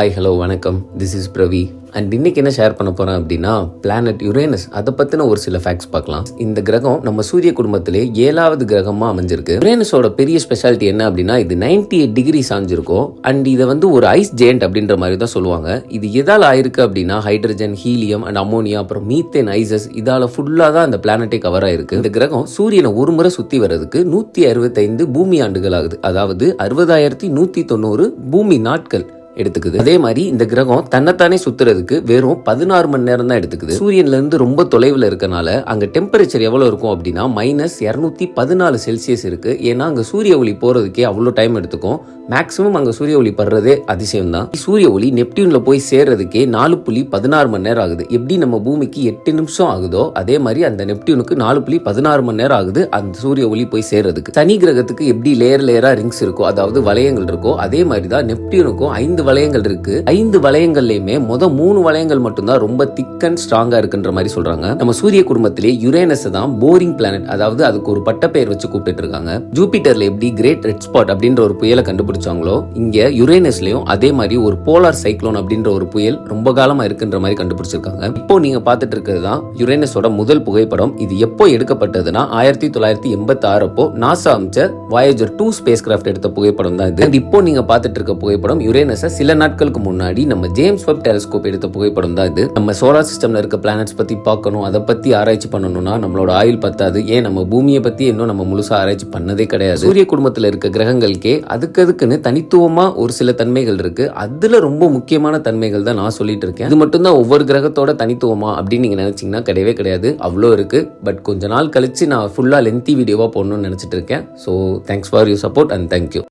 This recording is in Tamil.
ஹாய் ஹலோ வணக்கம். திஸ் இஸ் பிரவி அண்ட் இன்னைக்கு என்ன ஷேர் பண்ண போறேன் அப்படின்னா பிளானட் யுரேனஸ் அதை பத்தின ஒரு சில ஃபேக்ட்ஸ் பார்க்கலாம். இந்த கிரகம் நம்ம சூரிய குடும்பத்திலே ஏழாவது கிரகமா அமைஞ்சிருக்கு. யுரேனஸோட பெரிய ஸ்பெஷாலிட்டி என்ன அப்படின்னா இது 98 எயிட் டிகிரி சாஞ்சிருக்கும். அண்ட் இதை வந்து ஒரு ஐஸ் ஜெயண்ட் அப்படின்ற மாதிரி தான் சொல்லுவாங்க. இது எதால் ஆயிருக்கு அப்படின்னா ஹைட்ரஜன் ஹீலியம் அண்ட் அமோனியா அப்புறம் மீத்தேன் ஐசஸ் இதால ஃபுல்லாக தான் அந்த பிளானட்டே கவர் ஆயிருக்கு. இந்த கிரகம் சூரியனை ஒரு முறை சுத்தி வர்றதுக்கு நூத்தி அறுபத்தைந்து பூமி ஆண்டுகள் ஆகுது. அதாவது அறுபதாயிரத்தி நூத்தி தொண்ணூறு பூமி நாட்கள். எடுத்துக்குது. அதே மாதிரி இந்த கிரகம் தன்னைத்தானே சுத்துறதுக்கு வெறும் பதினாறு மணி நேரம் தான் எடுத்துக்குது. சூரியன்ல இருந்து ரொம்ப தொலைவில் இருக்கனால அங்க டெம்பரேச்சர் எவ்வளவு இருக்கும் அப்படின்னா மைனஸ் இரநூத்தி பதினாலு செல்சியஸ் இருக்கு. ஏன்னா அங்க சூரிய ஒளி போறதுக்கே அவ்வளோ டைம் எடுத்துக்கும். மேக்ஸிமம் அங்க சூரிய ஒளி படுறதே அதிசயம் தான் சூரிய ஒளி நெப்டியூன்ல போய் சேர்றதுக்கே நாலு புள்ளி பதினாறு மணி நேரம் ஆகுது. எப்படி நம்ம பூமிக்கு எட்டு நிமிஷம் ஆகுதோ அதே மாதிரி அந்த நெப்டியூனுக்கு நாலு புள்ளி பதினாறு மணி நேரம் ஆகுது அந்த சூரிய ஒளி போய் சேர்றதுக்கு. சனி கிரகத்துக்கு எப்படி லேயர் லேயரா ரிங்ஸ் இருக்கோ அதாவது வளையங்கள் இருக்கோ அதே மாதிரி தான் நெப்டியூனுக்கும் ஐந்து வளையங்கள் இருக்கு. ஐந்து வளையங்கள்லயுமே மொத மூணு வளையங்கள் மட்டும்தான் ரொம்ப திக் அண்ட் ஸ்ட்ராங்கா இருக்குன்ற மாதிரி சொல்றாங்க. நம்ம சூரிய குடும்பத்திலே யுரேனஸ் தான் போரிங் பிளானட் அதாவது அதுக்கு ஒரு பட்ட பெயர் வச்சு கூப்பிட்டு இருக்காங்க. ஜூபிட்டர்ல எப்படி கிரேட் ரெட் ஸ்பாட் அப்படின்ற ஒரு புயலை கண்டுபிடிச்சாங்களோ இங்க யுரேனஸ்லயும் அதே மாதிரி ஒரு போலார் சைக்ளோன் அப்படின்ற ஒரு புயல் ரொம்ப காலமா இருக்குன்ற மாதிரி கண்டுபிடிச்சிருக்காங்க. இப்போ நீங்க பார்த்துட்டு இருக்கிறது தான் யுரேனஸோட முதல் புகைப்படம். இது எப்போ எடுக்கப்பட்டதுன்னா ஆயிரத்தி தொள்ளாயிரத்தி எண்பத்தி ஆறு அப்போ நாசா அமைச்ச வாயேஜர் டூ ஸ்பேஸ் கிராஃப்ட் எடுத்த புகைப்படம் தான் இது இப்போ நீங்க பார்த்துட்டு இருக்க புகைப்படம் யுரேனஸை சில நாட்களுக்கு முன்னாடி நம்ம ஜேம்ஸ் வெப் டெலஸ்கோப் எடுத்த புகைப்படம் தான் இது. நம்ம சோலார் சிஸ்டம்ல இருக்க பிளானட்ஸ் பத்தி பார்க்கணும் அதை பத்தி ஆராய்ச்சி பண்ணணும்னா நம்மளோட ஆயுள் பத்தாது. ஏன்? நம்ம பூமியை பத்தி இன்னும் நம்ம முழுசா ஆராய்ச்சி பண்ணதே கிடையாது. சூரிய குடும்பத்துல இருக்க கிரகங்களுக்கே அதுக்கு அதுக்குன்னு தனித்துவமா ஒரு சில தன்மைகள் இருக்கு. அதுல ரொம்ப முக்கியமான தன்மைகள் தான் நான் சொல்லிட்டு இருக்கேன். இது மட்டும் தான் ஒவ்வொரு கிரகத்தோட தனித்துவமா அப்படின்னு நீங்க நினைச்சீங்கன்னா கிடையவே கிடையாது. அவ்வளோ இருக்கு. பட் கொஞ்ச நாள் கழிச்சு நான் ஃபுல்லா லென்த்தி வீடியோவா போடணும்னு நினைச்சிட்டு இருக்கேன். So thanks for you support and thank you